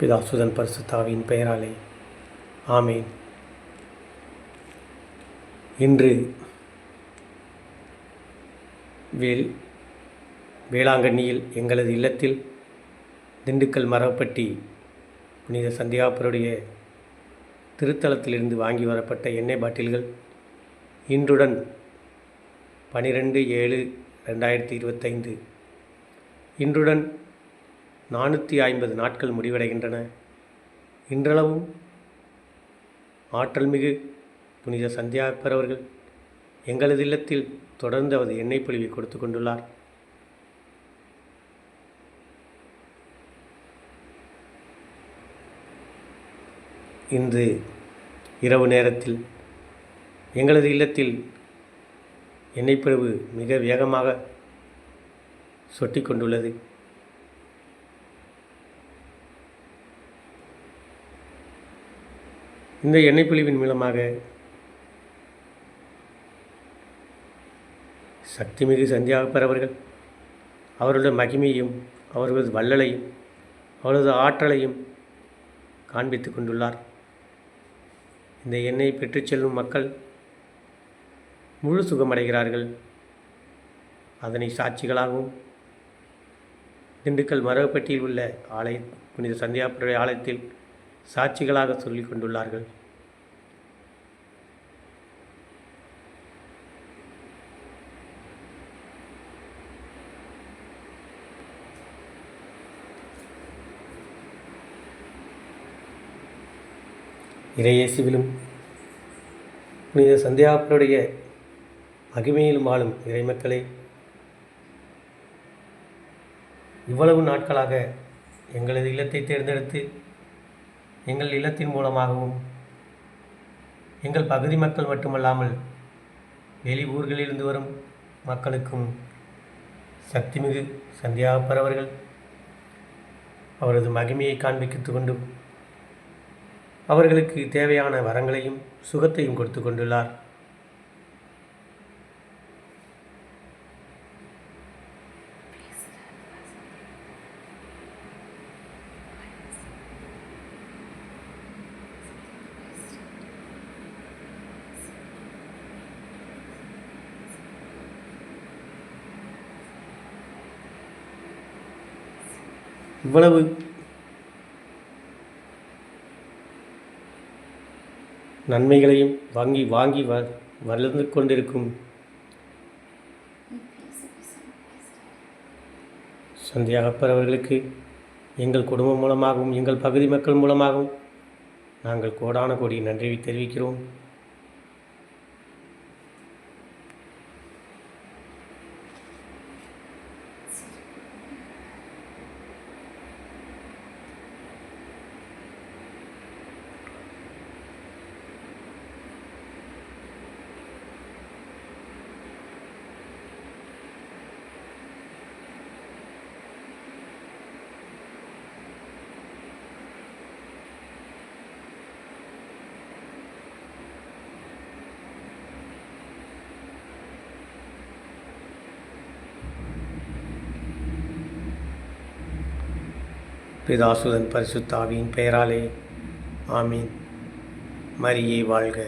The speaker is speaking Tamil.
பிதாசுதன் பரிசுத்தாவின் பெயராலே. ஆமேன். இன்று வேல் வேளாங்கண்ணியில் எங்களது இல்லத்தில் திண்டுக்கல் மரப்பட்டி புனித சந்தியாப்பருடைய திருத்தலத்திலிருந்து வாங்கி வரப்பட்ட எண்ணெய் பாட்டில்கள் இன்றுடன் பனிரெண்டு ஏழு ரெண்டாயிரத்தி இருபத்தைந்து. இன்றுடன் நானூற்றி ஐம்பது நாட்கள் முடிவடைகின்றன. இன்றளவும் ஆற்றல்மிகு புனித சந்தியாப்பர் அவர்கள் எங்களது இல்லத்தில் தொடர்ந்து அவர் எண்ணெய் பொழிவை கொடுத்து கொண்டுள்ளார். இன்று இரவு நேரத்தில் எங்களது இல்லத்தில் எண்ணெய் பொழிவு மிக வேகமாக சொட்டி கொண்டுள்ளது. இந்த எண்ணெய் பிழிவின் மூலமாக சக்திமிகு சந்தியாக பெறவர்கள் அவருடைய மகிமையும் அவர்களது வள்ளலையும் அவரது ஆற்றலையும் காண்பித்து கொண்டுள்ளார். இந்த எண்ணெயை பெற்றுச் செல்லும் மக்கள் முழு சுகமடைகிறார்கள். அதனை சாட்சிகளாகவும் திண்டுக்கல் மரவப்பட்டியில் உள்ள ஆலய புனித சந்தியாபுர ஆலயத்தில் சாட்சிகளாக சொல்லிக் கொண்டுள்ளார்கள். இறையேசுவிலும் புனித சந்தியாக்களுடைய மகிமையிலும் வாழும் இறைமக்களை இவ்வளவு நாட்களாக எங்களது இல்லத்தை தேர்ந்தெடுத்து எங்கள் இல்லத்தின் மூலமாகவும் எங்கள் பகுதி மக்கள் மட்டுமல்லாமல் வெளி ஊர்களிலிருந்து வரும் மக்களுக்கும் சக்திமிகு சந்தியாப்பர் அவர்கள் அவரது மகிமையை காண்பித்து கொண்டும் அவர்களுக்கு தேவையான வரங்களையும் சுகத்தையும் கொடுத்து கொண்டுள்ளார். இவ்வளவு. நன்மைகளையும் வாங்கி வாங்கி வ வளர்ந்து கொண்டிருக்கும். சந்தியாகப்பர் அவர்களுக்கு எங்கள் குடும்பம் மூலமாகவும் எங்கள் பகுதி மக்கள் மூலமாகவும் நாங்கள் கோடான கோடி நன்றி தெரிவிக்கிறோம். பிதாசுதன் பரிசுத்தாவியின் பெயராலே. ஆமீன். மரியே வாழ்க.